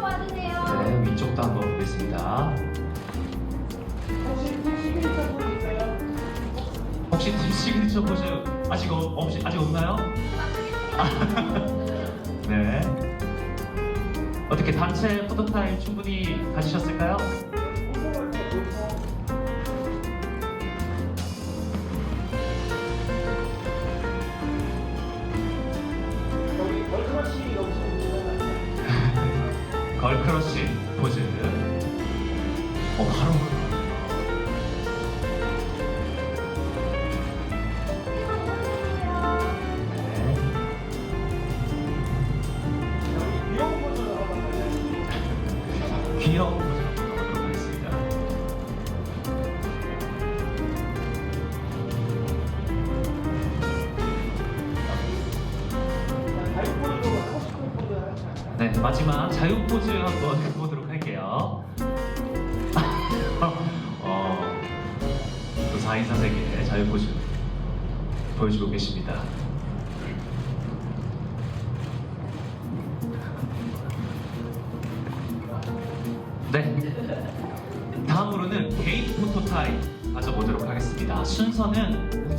좀 와주세요. 네, 위쪽도 한번 보겠습니다. 혹시 티 시그니처 분 있어요? 보셔 아직 어, 없 아직 없나요? 네. 어떻게 단체 포토타임 충분히 가지셨을까요? 걸크러쉬 포즈. 어, 바로 네, 마지막 자유 포즈 한번 해보도록 할게요. 어, 또 4인 사색의 자유 포즈 보여주고 계십니다. 네. 다음으로는 개인 포토 타임 가져보도록 하겠습니다. 순서는